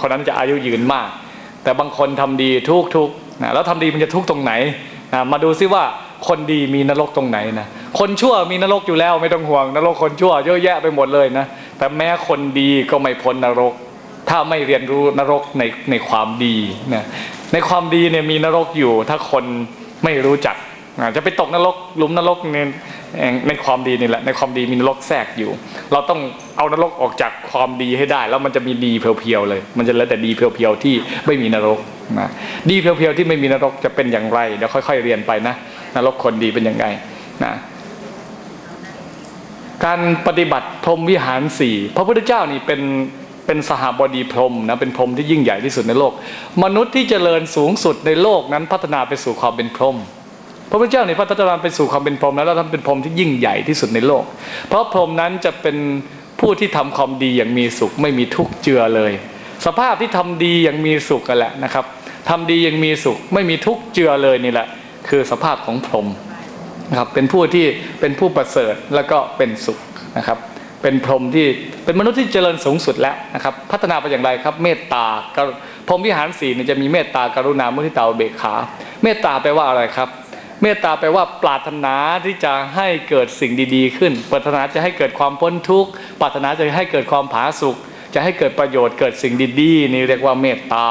คนนั้นจะอายุยืนมาก แต่บางคนทำดีทุกทุกนะแล้วทำดีมันจะทุกตรงไหนนะมาดูซิว่าคนดีมีนรกตรงไหนนะคนชั่วมีนรกอยู่แล้วไม่ต้องห่วง นรกคนชั่วเยอะแยะไปหมดเลยนะแต่แม้คนดีก็ไม่พ้นนรก ถ้าไม่เรียนรู้นรกในในความดีนะในความดีเนี่ยมีนรกอยู่ถ้าคนไม่รู้จัก จะไปตกนรกหลุมนรกในในความดีนี่แหละในความดีมีนรกแทรกอยู่ เราต้องเอานรกออกจากความดีให้ได้ แล้วมันจะมีดีเพียวๆเลย มันจะเหลือแต่ดีเพียวๆที่ไม่มีนรกนะดีเพียวๆที่ไม่มีนรกจะเป็นอย่างไรเดี๋ยวค่อย ๆ เรียนไปนะนรกคนดีเป็นยังไงนะการปฏิบัติพรหมวิหารสี่พระพุทธเจ้านี่เป็นเป็นสหบดีพรหมนะเป็นพรหมที่ยิ่งใหญ่ที่สุดในโลก มนุษย์ที่เจริญสูงสุดในโลกนั้นพัฒนาไปสู่ความเป็นพรหม พระพุทธเจ้านี่พัฒนาไปสู่ความเป็นพรหมแล้วแล้วท่านเป็นพรหมที่ยิ่งใหญ่ที่สุดในโลก เพราะพรหมนั้นจะเป็นผู้ที่ทำความดีอย่างมีสุขไม่มีทุกข์เจือเลย สภาพที่ทำดีอย่างมีสุขกันแหละนะครับทำดีอย่างมีสุขไม่มีทุกข์เจือเลยนี่แหละ คือสภาพของพรหมนะครับเป็นผู้ที่เป็นผู้ประเสริฐแล้วก็เป็นสุขนะครับ เป็นพรหมที่เป็นมนุษย์ที่เจริญสูงสุดแล้วนะครับ พัฒนาไปอย่างไรครับ เมตตาพรหมวิหารสีเนี่ยจะมีเมตตากรุณามุทิตาเบกขา เมตตาแปลว่าอะไรครับ เมตตาแปลว่าปรารถนาที่จะให้เกิดสิ่งดีๆ ขึ้น ปรารถนาจะให้เกิดความพ้นทุกข์ ปรารถนาจะให้เกิดความผาสุกจะให้เกิดประโยชน์เกิดสิ่งดีๆ นี่เรียกว่าเมตตา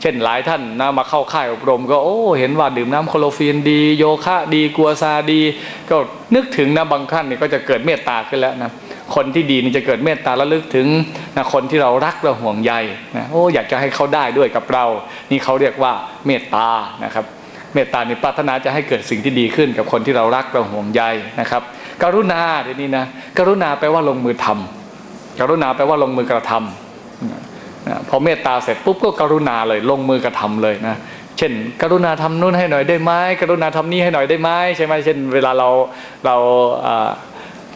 เช่นหลายท่านนะมาเข้าค่ายอบรม ก็โอ้เห็นว่าดื่มน้ำโคโลฟีนดี โยคะดีกัวซาดี ก็นึกถึงนะบางท่านนี่ก็จะเกิดเมตตาขึ้นแล้วนะคนที่ดีนี่จะเกิดเมตตาแล้วลึกถึงนะคนที่เรารักเราห่วงใยนะโอ้อยากจะให้เขาได้ด้วยกับเรา นี่เขาเรียกว่าเมตตานะครับ เมตตานี่ปรารถนาจะให้เกิดสิ่งที่ดีขึ้น กับคนที่เรารักเราห่วงใยนะครับ กรุณาทีนี้นะกรุณาแปลว่าลงมือทำกรุณาแปลว่าลงมือกระทำนะพอเมตตาเสร็จปุ๊บก็กรุณาเลยลงมือกระทำเลยนะเช่น กรุณาทำนู่นให้หน่อยได้ไหมกรุณาทำนี่ให้หน่อยได้ไหมใช่ไหมเช่น เวลาเราเรา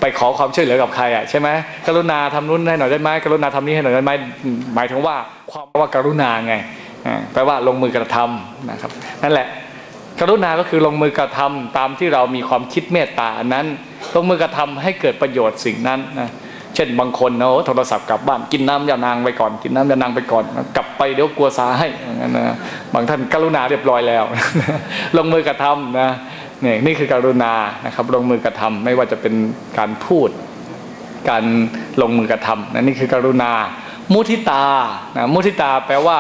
ไปขอความช่วยเหลือกับใครอะใช่ไหมกรุณาทำนู่นให้หน่อยได้ไหมกรุณาทำนี่ให้หน่อยได้ไหมหมายถึงว่าความว่ากรุณาไงแปลว่าลงมือกระทำนะครับนั่นแหละ กรุณาก็คือลงมือกระทำตามที่เรามีความคิดเมตตาอันนั้น ลงมือกระทำให้เกิดประโยชน์สิ่งนั้นนะเช่นบางคนเนาะโทรศัพท์กลับบ้านกินน้ำยานางไปก่อน กินน้ำยานางไปก่อน กลับไปเดี๋ยวกลัวสาให้อย่างนั้นนะบางท่านกรุณาเรียบร้อยแล้ว ลงมือกระทำนะนี่นี่คือกรุณานะครับ ลงมือกระทำไม่ว่าจะเป็นการพูด การลงมือกระทำนะนี่คือกรุณา มุทิตานะมุทิตาแปลว่า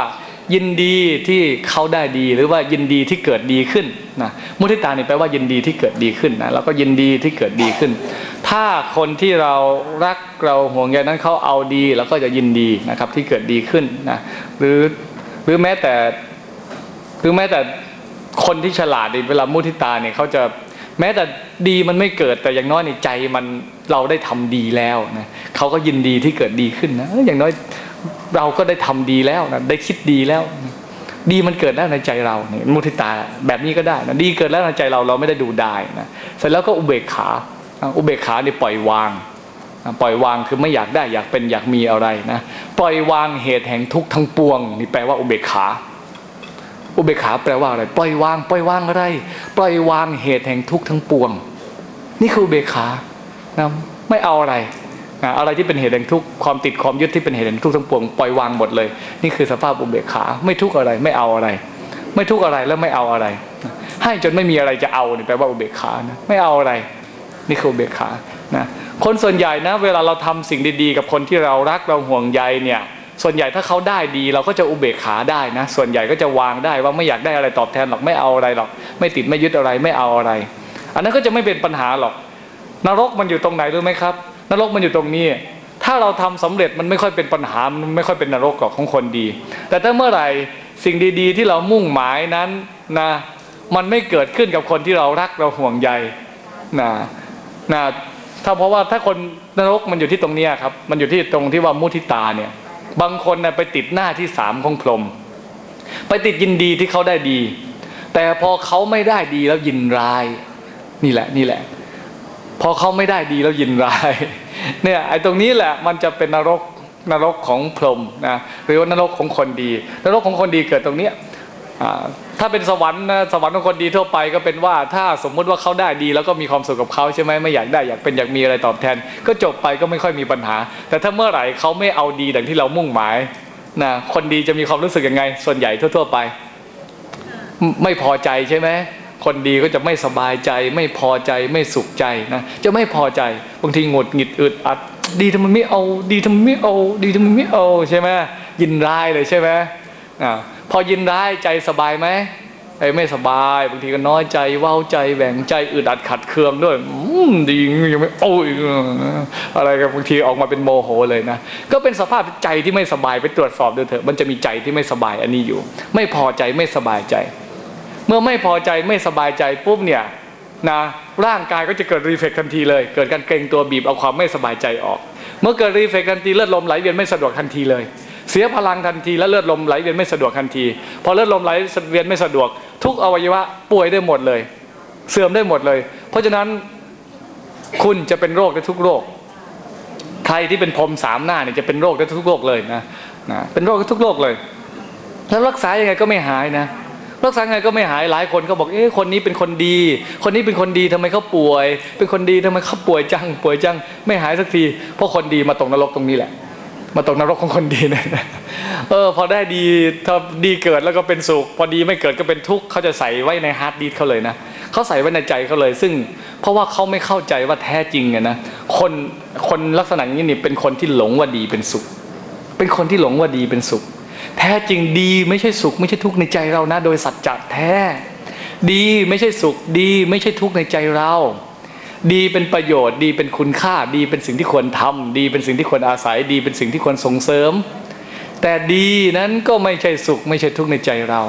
ยินดีที่เขาได้ดีหรือว่ายินดีที่เกิดดีขึ้นนะมุทิตาเนี่ยแปลว่ายินดีที่เกิดดีขึ้นนะแล้วก็ยินดีที่เกิดดีขึ้น ถ้าคนที่เรารักเราห่วงใยนั้นเขาเอาดีเราก็จะยินดีนะครับที่เกิดดีขึ้นนะหรือหรือแม้แต่หรือแม้แต่คนที่ฉลาดนี่เวลามุทิตาเนี่ยเขาจะแม้แต่ดีมันไม่เกิดแต่อย่างน้อยในใจมันเราได้ทำดีแล้วนะเขาก็ยินดีที่เกิดดีขึ้นนะอย่างน้อย เราก็ได้ทำดีแล้วนะได้คิดดีแล้ว ดีมันเกิดแล้วในใจเราเนี่ยมุทิตาแบบนี้ก็ได้นะดีเกิดแล้วในใจเราเราไม่ได้ดูดายนะเสร็จแล้วก็อุเบกขาอุเบกขาเนี่ยปล่อยวางปล่อยวางคือไม่อยากได้อยากเป็นอยากมีอะไรนะปล่อยวางเหตุแห่งทุกข์ทั้งปวง นี่แปลว่าอุเบกขา อุเบกขาแปลว่าอะไร ปล่อยวาง ปล่อยวางอะไร ปล่อยวางเหตุแห่งทุกข์ทั้งปวง นี่คืออุเบกขานะไม่เอาอะไร อะไรที่เป็นเหตุแห่งทุกข์ความติดความยึดที่เป็นเหตุแห่งทุกข์ทั้งปวงปล่อยวางหมดเลย นี่คือสภาพอุเบกขาไม่ทุกข์อะไรไม่เอาอะไร ไม่ทุกข์อะไรแล้วไม่เอาอะไร ให้จนไม่มีอะไรจะเอาเนี่ยแปลว่าอุเบกขานะไม่เอาอะไร นี่คืออุเบกขานะคนส่วนใหญ่นะ เวลาเราทำสิ่งดีๆ กับคนที่เรารักเราห่วงใยเนี่ยส่วนใหญ่ถ้าเขาได้ดีเราก็จะอุเบกขาได้นะ ส่วนใหญ่ก็จะวางได้ว่าไม่อยากได้อะไรตอบแทนหรอกไม่เอาอะไรหรอก ไม่ติดไม่ยึดอะไรไม่เอาอะไร อันนั้นก็จะไม่เป็นปัญหาหรอก นรกมันอยู่ตรงไหนรู้ไหมครับ นรกมันอยู่ตรงนี้ ถ้าเราทำสำเร็จมันไม่ค่อยเป็นปัญหา มันไม่ค่อยเป็นนรกหรอกของคนดี แต่ถ้าเมื่อไหร่สิ่งดีๆ ที่เรามุ่งหมายนั้นนะ มันไม่เกิดขึ้นกับคนที่เรารักเราห่วงใยนะนะถ้าเพราะว่าถ้าคนนรกมันอยู่ที่ตรงนี้ครับ มันอยู่ที่ตรงที่ว่ามุทิตาเนี่ย บางคนนะไปติดหน้าที่สามของพรหมไปติดยินดีที่เขาได้ดี แต่พอเขาไม่ได้ดีแล้วยินร้าย นี่แหละนี่แหละ พอเขาไม่ได้ดีแล้วยินร้ายเนี่ยไอ้ตรงนี้แหละมันจะเป็นนรกนรกของพรหมนะหรือว่านรกของคนดี นรกของคนดีเกิดตรงเนี้ยถ้าเป็นสวรรค์นะสวรรค์ของคนดีทั่วไปก็เป็นว่าถ้าสมมุติว่าเขาได้ดีแล้วก็มีความสุขกับเขาใช่ไหมไม่อยากได้อยากเป็นอยากมีอะไรตอบแทน ก็จบไปก็ไม่ค่อยมีปัญหา แต่ถ้าเมื่อไหร่เขาไม่เอาดีดังที่เรามุ่งหมายนะคนดีจะมีความรู้สึกยังไง ส่วนใหญ่ทั่ว ๆ ไป ไม่พอใจใช่ไหม คนดีก็จะไม่สบายใจ ไม่พอใจไม่สุขใจนะจะไม่พอใจบางทีหงุดหงิดอึดอัด ดีทำไมไม่เอา ดีทำไมไม่เอา ดีทำไมไม่เอาใช่ไหมยินร้ายเลยใช่ไหมอ่าพอยินร้ายใจสบายไหมไอ้ไม่สบายบางทีก็น้อยใจเว้าใจแหว่งใจอึดอัดขัดเคืองด้วยดียังไม่เอาอีกอะไรกันบางทีออกมาเป็นโมโหเลยนะก็เป็นสภาพใจที่ไม่สบายไปตรวจสอบดูเถอะมันจะมีใจที่ไม่สบายอันนี้อยู่ ไม่พอใจไม่สบายใจ เมื่อไม่พอใจไม่สบายใจปุ๊บเนี่ยนะร่างกายก็จะเกิดรีเฟกทันทีเลย เกิดการเกรงตัวบีบเอาความไม่สบายใจออก เมื่อเกิดรีเฟกทันทีเลือดลมไหลเวียนไม่สะดวกทันทีเลย เสียพลังทันทีและเลือดลมไหลเวียนไม่สะดวกทันที พอเลือดลมไหลเวียนไม่สะดวก ทุกอวัยวะป่วยได้หมดเลย เสื่อมได้หมดเลย เพราะฉะนั้นคุณจะเป็นโรคได้ทุกโรค ใครที่เป็นพรมสามหน้าเนี่ยจะเป็นโรคได้ทุกโรคเลยนะนะเป็นโรคได้ทุกโรคเลย แล้วรักษายังไงก็ไม่หายนะ รักษาไงก็ไม่หายหลายคนก็บอกเอ๊ะคนนี้เป็นคนดี คนนี้เป็นคนดีทำไมเขาป่วย เป็นคนดีทำไมเขาป่วยจัง ป่วยจังไม่หายสักทีเพราะคนดีมาตกนรกตรงนี้แหละ มาตกนรกของคนดีเนี่ยเออพอได้ดีถ้าดีเกิดแล้วก็เป็นสุข พอดีไม่เกิดก็เป็นทุกข์เขาจะใส่ไว้ในฮาร์ดดิสเขาเลยนะเขาใส่ไว้ในใจเขาเลย ซึ่ง เพราะว่าเขาไม่เข้าใจว่าแท้จริงอะนะคนคนลักษณะอย่างนี้นี่เป็นคนที่หลงว่าดีเป็นสุข เป็นคนที่หลงว่าดีเป็นสุข แท้จริงดีไม่ใช่สุขไม่ใช่ทุกข์ในใจเรานะ โดยสัจจะแท้ ดีไม่ใช่สุขดี ไม่ใช่ทุกข์ในใจเรา ดีเป็นประโยชน์ ดีเป็นคุณค่า ดีเป็นสิ่งที่ควรทำดีเป็นสิ่งที่ควรอาศัย ดีเป็นสิ่งที่ควรส่งเสริม แต่ดีนั้นก็ไม่ใช่สุข ไม่ใช่ทุกข์ในใจเรา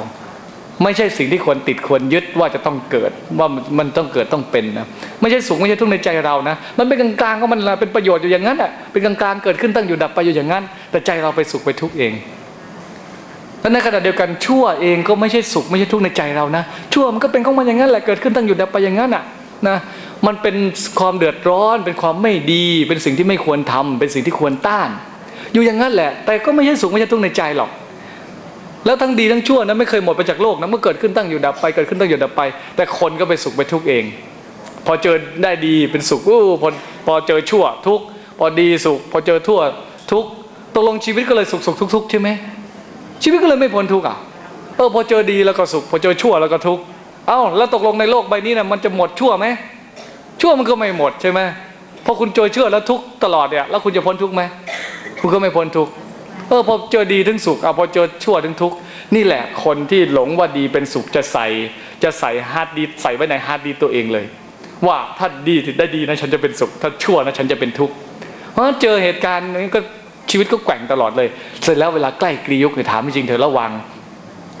ไม่ใช่สิ่งที่ควรติดควรยึดว่าจะต้องเกิดว่ามันต้องเกิดต้องเป็นนะไม่ใช่สุขไม่ใช่ทุกข์ในใจเรานะ มันเป็นกลางๆก็มันเป็นประโยชน์อยู่อย่างนั้นอะเป็นกลางๆเกิดขึ้นตั้งอยู่ดับไปอยู่อย่างนั้น แต่ใจเราไปสุขไปทุกข์เอง แล้วในขณะเดียวกันชั่วเองก็ไม่ใช่สุขไม่ใช่ทุกข์ในใจเรานะ ชั่วมันก็เป็นของมันอย่างนั้นแหละเกิดขึ้นตั้งอยู่ดับไปอย่างนั้นอะนะมันเป็นความเดือดร้อน เป็นความไม่ดี เป็นสิ่งที่ไม่ควรทำเป็นสิ่งที่ควรต้าน อยู่อย่างนั้นแหละ แต่ก็ไม่ใช่สุขไม่ใช่ทุกข์ในใจหรอก แล้วทั้งดีทั้งชั่วนั้นไม่เคยหมดไปจากโลกนะเมื่อเกิดขึ้นตั้งอยู่ดับไปเกิดขึ้นตั้งอยู่ดับไป แต่คนก็ไปสุขไปทุกข์เอง พอเจอได้ดีเป็นสุขอู้พอพอเจอชั่วทุกข์พอดีสุข พอเจอทั่วทุกข์ตกลงชีวิตก็เลยสุขสุขทุกทุกข์ใช่ไหม ชีวิตก็เลยไม่พ้นทุกข์อะเออพอเจอดีแล้วก็สุข พอเจอชั่วแล้วก็ทุกข์เอ้าแล้วตกลงในโลกใบนี้นะมันจะหมดชั่วไหมชั่วมันก็ไม่หมดใช่ไหมพอคุณเจอชั่วแล้วทุกข์ตลอดเนี่ยแล้วคุณจะพ้นทุกข์ไหมคุณก็ไม่พ้นทุกข์เออพอเจอดีถึงสุขอะพอเจอชั่วถึงทุกข์นี่แหละคนที่หลงว่าดีเป็นสุขจะใส่จะใส่ฮาร์ดดิสก์ใส่ไว้ในฮาร์ดดิสก์ตัวเองเลย ว่าถ้าดีได้ดีนะฉันจะเป็นสุข ถ้าชั่วนะฉันจะเป็นทุกข์เพราะเจอเหตุการณ์นี้ก็ ชีวิตก็แกว่งตลอดเลย เสร็จแล้วเวลาใกล้กรียุกเนี่ยถามจริงเธอระวัง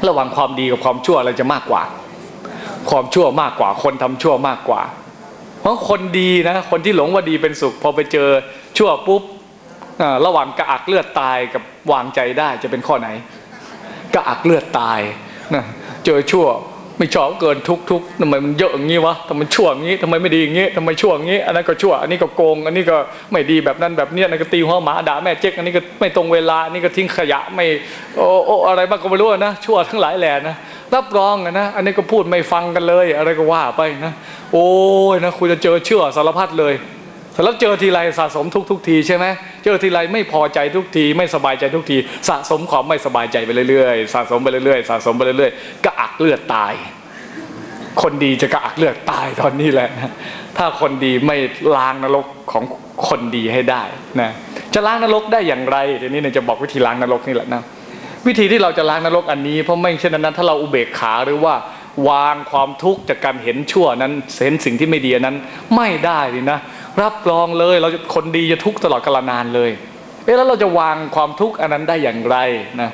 ระวังความดีกับความชั่วอะไรจะมากกว่า ความชั่วมากกว่า คนทำชั่วมากกว่า เพราะคนดีนะคนที่หลงว่าดีเป็นสุข พอไปเจอชั่วปุ๊บอ่าระหว่างกระอักเลือดตายกับวางใจได้จะเป็นข้อไหนกระอักเลือดตายนะเจอชั่ว ไม่ชอบเกินทุกทุกทำไมมันเยอะอย่างนี้วะทำไมชั่วอย่างนี้ทำไมไม่ดีอย่างนี้ทำไมชั่วอย่างนี้ อันนั้นก็ชั่ว อันนี้ก็โกง อันนี้ก็ไม่ดีแบบนั้นแบบนี้อันนั้นก็ตีหัวหมาด่าแม่เจ๊กอันนี้ก็ไม่ตรงเวลาอันนี้ก็ทิ้งขยะไม่โอ้โอ้อะไรบ้างก็ไม่รู้นะชั่วทั้งหลายแหล่นะรับรองนะอันนี้ก็พูดไม่ฟังกันเลย อะไรก็ว่าไปนะโอ้ยนะคุณจะเจอเชื่อสารพัดเลยแล้วเจอทีไรสะสมทุกทุกทีใช่ไหม เจอทีไรไม่พอใจทุกทีไม่สบายใจทุกที สะสมความไม่สบายใจไปเรื่อยๆ สะสมไปเรื่อยๆ สะสมไปเรื่อยๆกระอักเลือดตาย คนดีจะกระอักเลือดตายตอนนี้แหละ ถ้าคนดีไม่ล้างนรกของคนดีให้ได้นะจะล้างนรกได้อย่างไรเดี๋ยวนี้เนี่ยจะบอกวิธีล้างนรกนี่แหละนะวิธีที่เราจะล้างนรกอันนี้เพราะไม่เช่นนั้น ถ้าเราอุเบกขาหรือว่าวางความทุกข์จากการเห็นชั่วนั้นเห็นสิ่งที่ไม่ดีนั้นไม่ได้เลยนะ รับรองเลยเราคนดีจะทุกข์ตลอดกาลนานเลยเอ๊ะแล้วเราจะวางความทุกข์อันนั้นได้อย่างไรนะ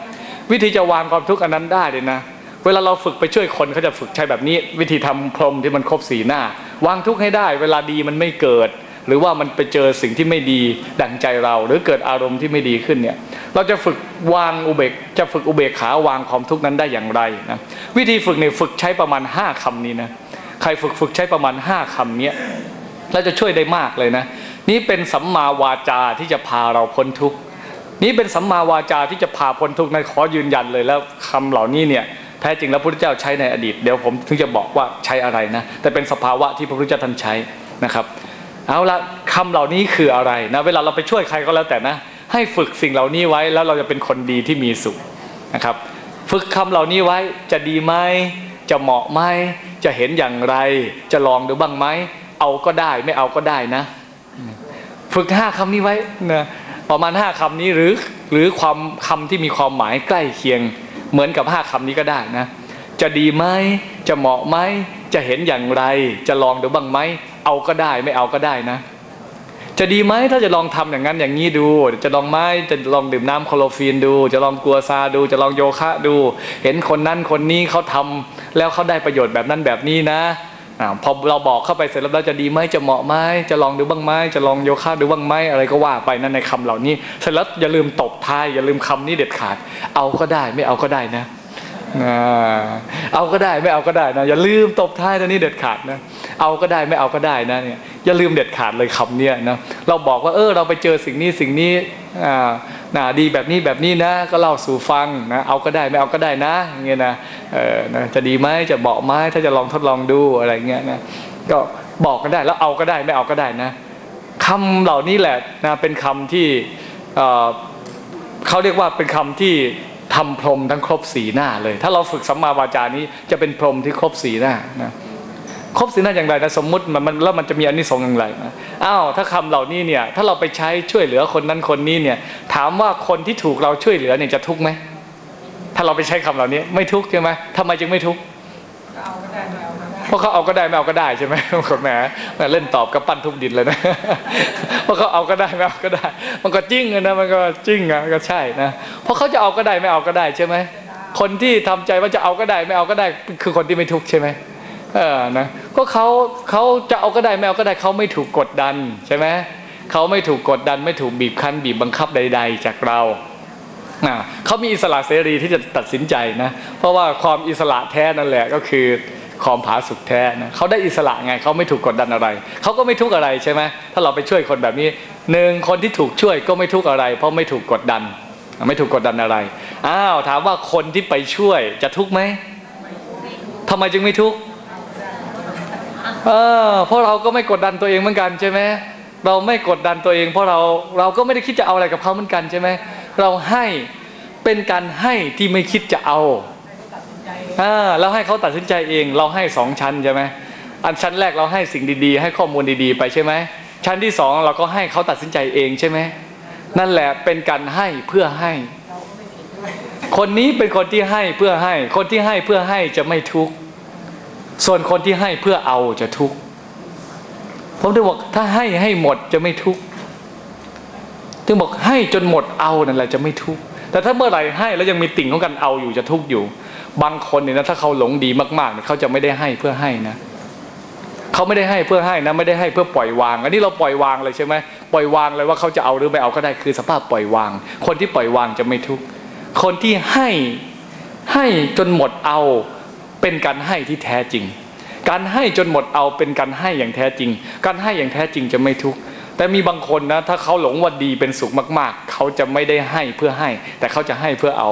วิธีจะวางความทุกข์อันนั้นได้เลยนะ เวลาเราฝึกไปช่วยคนเขาจะฝึกใช้แบบนี้ วิธีทำพรมที่มันครบสีหน้า วางทุกข์ให้ได้ เวลาดีมันไม่เกิด หรือว่ามันไปเจอสิ่งที่ไม่ดีดั่งใจเรา หรือเกิดอารมณ์ที่ไม่ดีขึ้นเนี่ยเราจะฝึกวางอุเบกจะฝึกอุเบกขาวางความทุกข์นั้นได้อย่างไรนะวิธีฝึกเนี่ยฝึกใช้ประมาณ 5คำนี้นะใครฝึกฝึกใช้ประมาณ 5คำเนี้ย เราจะช่วยได้มากเลยนะ นี่เป็นสัมมาวาจาที่จะพาเราพ้นทุกข์นี่เป็นสัมมาวาจาที่จะพาพ้นทุกข์นะขอยืนยันเลยแล้วคำเหล่านี้เนี่ยแท้จริงแล้วพระพุทธเจ้าใช้ในอดีตเดี๋ยวผมถึงจะบอกว่าใช้อะไรนะ แต่เป็นสภาวะที่พระพุทธเจ้าท่านใช้นะครับ เอาละคำเหล่านี้คืออะไรนะเวลาเราไปช่วยใครก็แล้วแต่นะ ให้ฝึกสิ่งเหล่านี้ไว้แล้วเราจะเป็นคนดีที่มีสุขนะครับ ฝึกคำเหล่านี้ไว้จะดีไหมจะเหมาะไหมจะเห็นอย่างไร จะลองดูบ้างไหม เอาก็ได้ ไม่เอาก็ได้นะ ฝึกห้าคำนี้ไว้นะประมาณห้าคำนี้หรือหรือความคำที่มีความหมายใกล้เคียง เหมือนกับห้าคำนี้ก็ได้นะ จะดีไหมจะเหมาะไหมจะเห็นอย่างไร จะลองดูบ้างไหมเอาก็ได้ ไม่เอาก็ได้นะ จะดีไหมถ้าจะลองทำอย่างนั้นอย่างนี้ดู จะลองไหมจะลองดื่มน้ำโคลอฟีนดู จะลองกลัวซาดู จะลองโยคะดู เห็นคนนั้นคนนี้เขาทำแล้วเขาได้ประโยชน์แบบนั้นแบบนี้นะ อพอเราบอกเข้าไปเสร็จแล้วเราจะดีไหมจะเหมาะไหมจะลองดูบ้างไหมจะลองโยคะดูบ้างไหมอะไรก็ว่าไปนั่นในคำเหล่านี้เสร็จแล้วอย่าลืมตบท้ายอย่าลืมคำนี้เด็ดขาด เอาก็ได้ไม่เอาก็ได้นะเอาก็ได้ไม่เอาก็ได้นะอย่าลืมตบท้ายนะนี่เด็ดขาดนะ เอาก็ได้ไม่เอาก็ได้นะเนี่ยอย่าลืมเด็ดขาดเลยคำเนี้ยนะเราบอกว่าเออเราไปเจอสิ่งนี้สิ่งนี้อ่านาดีแบบนี้แบบนี้นะก็เล่าสู่ฟังนะเอาก็ได้ไม่เอาก็ได้นะอย่างเงี้ยนะเออนะจะดีไหมจะเหมาะไหมถ้าจะลองทดลองดูอะไรเงี้ยนะก็บอกกันได้แล้วเอาก็ได้ไม่เอาก็ได้นะคำเหล่านี้แหละนะเป็นคำที่เอ่อเขาเรียกว่าเป็นคำที่ทำพรหมทั้งครบสีหน้าเลย ถ้าเราฝึกสัมมาวาจานี้จะเป็นพรหมที่ครบสีหน้านะ ครบสีหน้าอย่างไรนะสมมุติมันมันแล้วมันจะมีอานิสงส์อย่างไรนะอ้าวถ้าคำเหล่านี้เนี่ยถ้าเราไปใช้ช่วยเหลือคนนั้นคนนี้เนี่ยถามว่าคนที่ถูกเราช่วยเหลือเนี่ยจะทุกข์ไหมถ้าเราไปใช้คำเหล่านี้ไม่ทุกข์ใช่ไหมทำไมจึงไม่ทุกข์เอาก็ได้ไม่เอาก็ได้เพราะเขาเอาก็ได้ไม่เอาก็ได้ใช่ไหมคนแหมแหมเล่นตอบกับปั้นทุบดินเลยนะเพราะเขาเอาก็ได้ไม่เอาก็ได้ มันก็จริงอะนะมันก็จริงอะก็ใช่นะเพราะเขาจะเอาก็ได้ไม่เอาก็ได้ใช่ไหมคนที่ทำใจว่าจะเอาก็ได้ไม่เอาก็ได้ คือคนที่ไม่ทุกข์ใช่ไหม เออนะก็เขาเขาจะเอาก็ได้ไม่เอาก็ได้เขาไม่ถูกกดดันใช่ไหมเขาไม่ถูกกดดันไม่ถูกบีบคั้นบีบบังคับใด ๆ จากเราอ่าเขามีอิสระเสรีที่จะตัดสินใจนะเพราะว่าความอิสระแท้นั่นแหละก็คือความผาสุกแท้นะเขาได้อิสระไงเขาไม่ถูกกดดันอะไรเขาก็ไม่ทุกข์อะไรใช่ไหมถ้าเราไปช่วยคนแบบนี้หนึ่งคนที่ถูกช่วยก็ไม่ทุกข์อะไร เพราะไม่ถูกกดดัน ไม่ถูกกดดันอะไรอ้าวถามว่าคนที่ไปช่วยจะทุกข์ไหมทำไมจึงไม่ทุกข์ เออเพราะเราก็ไม่กดดันตัวเองเหมือนกันใช่ไหมเราไม่กดดันตัวเอง เพราะเราเราก็ไม่ได้คิดจะเอาอะไรกับเขาเหมือนกันใช่ไหมเราให้เป็นการให้ที่ไม่คิดจะเอาตัดสินใจอ่าเราให้เขาตัดสินใจเอง เราให้สองชั้นใช่ไหมอันชั้นแรกเราให้สิ่งดีๆ ให้ข้อมูลดีๆ ไปใช่ไหมชั้นที่สองเราก็ให้เขาตัดสินใจเองใช่ไหมนั่นแหละเป็นการให้เพื่อให้ คนนี้เป็นคนที่ให้เพื่อให้ คนที่ให้เพื่อให้จะไม่ทุกข์ ส่วนคนที่ให้เพื่อเอาจะทุกข์ผมถึงบอกถ้าให้ให้หมดจะไม่ทุกข์ถึงบอกให้จนหมดเอานั่นแหละจะไม่ทุกข์แต่ถ้าเมื่อไหร่ให้แล้วยังมีติ่งของกันเอาอยู่จะทุกข์อยู่ บางคนเนี่ยนะถ้าเขาหลงดีมากๆเนี่ยเขาจะไม่ได้ให้เพื่อให้นะเขาไม่ได้ให้เพื่อให้นะไม่ได้ให้เพื่อปล่อยวาง อันนี้เราปล่อยวางเลยใช่ไหมปล่อยวางเลยว่าเขาจะเอาหรือไม่เอาก็ได้คือสภาพปล่อยวาง คนที่ปล่อยวางจะไม่ทุกข์คนที่ให้ให้จนหมดเอา เป็นการให้ที่แท้จริง การให้จนหมดเอาเป็นการให้อย่างแท้จริง การให้อย่างแท้จริงจะไม่ทุกข์แต่มีบางคนนะถ้าเขาหลงว่าดีเป็นสุขมาก ๆ เขาจะไม่ได้ให้เพื่อให้ แต่เขาจะให้เพื่อเอา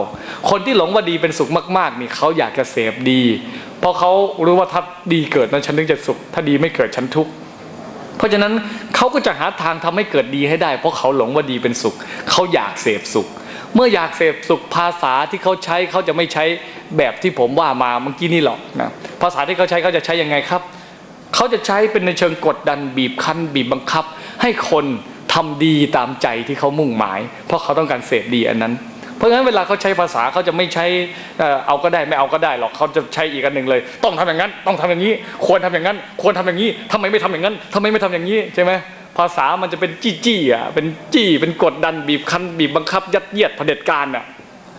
คนที่หลงว่าดีเป็นสุขมาก ๆ นี่เขาอยากจะเสพดี เพราะเขารู้ว่าถ้าดีเกิดนั้นฉันถึงจะสุข ถ้าดีไม่เกิดฉันทุกข์เพราะฉะนั้นเขาก็จะหาทางทำให้เกิดดีให้ได้ เพราะเขาหลงว่าดีเป็นสุข เขาอยากเสพสุข เมื่ออยากเสพสุขภาษาที่เขาใช้เขาจะไม่ใช้แบบที่ผมว่ามาเมื่อกี้นี่หรอกนะภาษาที่เขาใช้เขาจะใช้ยังไงครับ เขาจะใช้เป็นในเชิงกดดันบีบคั้น บีบบังคับ ให้คนทำดีตามใจที่เขามุ่งหมาย เพราะเขาต้องการเสพดีอันนั้น เพราะฉะนั้นเวลาเขาใช้ภาษาเขาจะไม่ใช้เอ่เอาก็ได้ไม่เอาก็ได้หรอกเขาจะใช้อีกอันหนึ่งเลย ต้องทำอย่างนั้น ต้องทำอย่างนี้ ควรทำอย่างนั้น ควรทำอย่างนี้ทำไมไม่ทำอย่างนั้นทำไมไม่ทำอย่างนี้ใช่ไหม ภาษามันจะเป็นจี้จี้อะเป็นจี้เป็นกดดันบีบคั้นบีบบังคับ ยัดเยียดเผด็จการอะ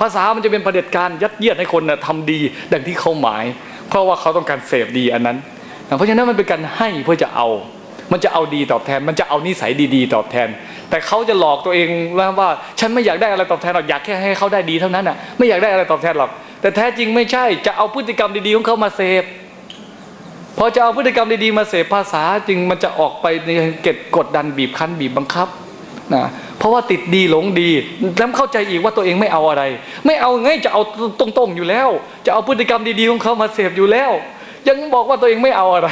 ภาษามันจะเป็นเผด็จการยัดเยียดให้คนน่ะทำดีดังที่เขาหมาย เพราะว่าเขาต้องการเสพดีอันนั้น เพราะฉะนั้นมันเป็นการให้เพื่อจะเอา มันจะเอาดีตอบแทน มันจะเอานิสัยดีๆ ตอบแทน แต่เขาจะหลอกตัวเองว่า ฉันไม่อยากได้อะไรตอบแทนหรอกอยากแค่ให้เขาได้ดีเท่านั้นอะไม่อยากได้อะไรตอบแทนหรอก แต่แท้จริงไม่ใช่จะเอาพฤติกรรมดีๆของเขามาเสพ พอจะเอาพฤติกรรมดีๆมาเสพภาษาจึงมันจะออกไปในเกตกดดันบีบคั้นบีบบังคับนะเพราะว่าติดดีหลงดีแล้วเข้าใจอีกว่าตัวเองไม่เอาอะไร ไม่เอาไงจะเอาตรงๆอยู่แล้ว จะเอาพฤติกรรมดีๆของเขามาเสพอยู่แล้ว ยังบอกว่าตัวเองไม่เอาอะไร